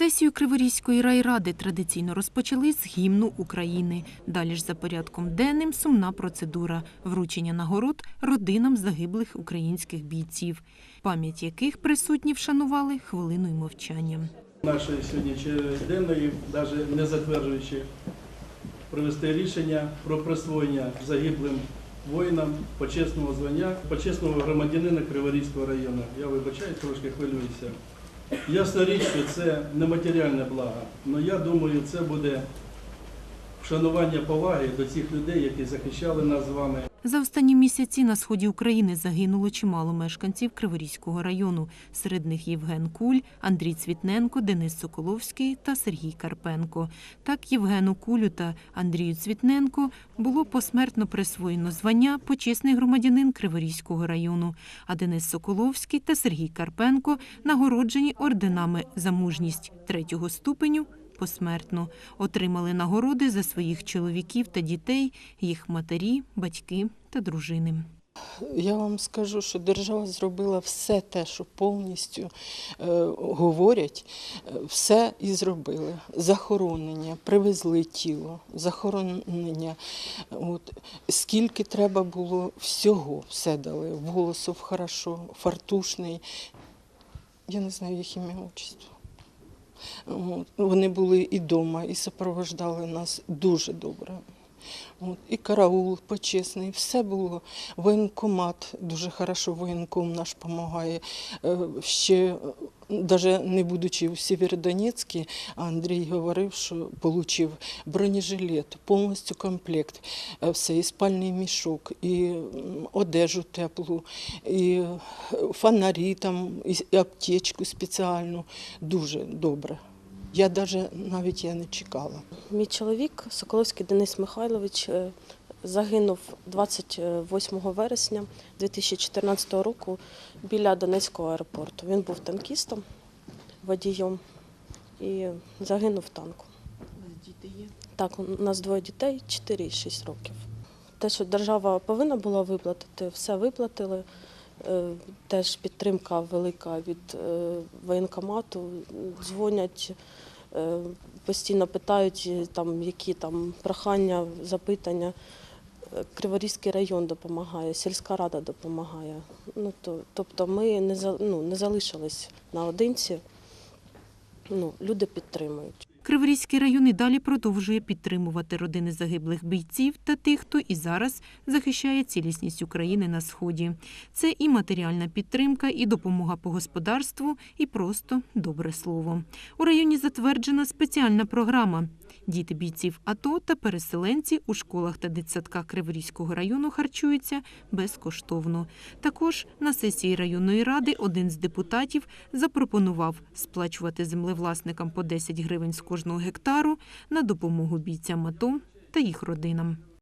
Сесію Криворізької райради традиційно розпочали з гімну України. Далі ж за порядком денним сумна процедура вручення нагород родинам загиблих українських бійців, пам'ять яких присутні вшанували хвилиною мовчання. нашої сьогодні денної, навіть не затверджуючи, привести рішення про присвоєння загиблим воїнам почесного звання, почесного громадянина Криворізького району. Я вибачаю, трошки хвилююся. Ясна річ, що це нематеріальне благо, але я думаю, це буде вшанування поваги до цих людей, які захищали нас з вами. За останні місяці на сході України загинуло чимало мешканців Криворізького району. Серед них Євген Куль, Андрій Цвітненко, Денис Соколовський та Сергій Карпенко. Так Євгену Кулю та Андрію Цвітненко було посмертно присвоєно звання почесний громадянин Криворізького району. А Денис Соколовський та Сергій Карпенко нагороджені орденами за мужність третього ступеню посмертно. Отримали нагороди за своїх чоловіків та дітей, їх матері, батьки та дружини. Я вам скажу, що держава зробила все те, що повністю е, говорять, е, все і зробили. Захоронення, привезли тіло, захоронення. От. Скільки треба було всього, все дали. Волосов хорошо, фартушний. Я не знаю їх ім'я отчество. Вони були і вдома, і супроводжували нас дуже добре. От, і караул почесний, все було. Воєнкомат, дуже хорошо воєнком наш допомагає. Ще, навіть не будучи у Сєвєродонецьку, Андрій говорив, що отримав бронежилет, повністю комплект, е, все, і спальний мішок, і одежу теплу, і е, фонарі, там, і аптечку спеціальну. Дуже добре. Я навіть, навіть я не чекала. Мій чоловік Соколовський Денис Михайлович е, загинув 28 вересня 2014 року біля Донецького аеропорту. Він був танкістом, водієм і загинув в танку. Діти є. Так, у нас двоє дітей, 4 і 6 років. Те, що держава повинна була виплатити, все виплатили. Е, Теж підтримка велика від е, воєнкомату. Дзвонять, е, постійно питають, там, які там прохання, запитання. Криворізький район допомагає, сільська рада допомагає. Ну, то, тобто ми не, ну, не залишились наодинці. Ну, люди підтримують. Криворізький район і далі продовжує підтримувати родини загиблих бійців та тих, хто і зараз захищає цілісність України на сході. Це і матеріальна підтримка, і допомога по господарству, і просто добре слово. У районі затверджена спеціальна програма. Діти бійців АТО та переселенці у школах та дитсадках Криворізького району харчуються безкоштовно. Також на сесії районної ради один з депутатів запропонував сплачувати землевласникам по 10 гривень з кожного гектару на допомогу бійцям АТО та їх родинам.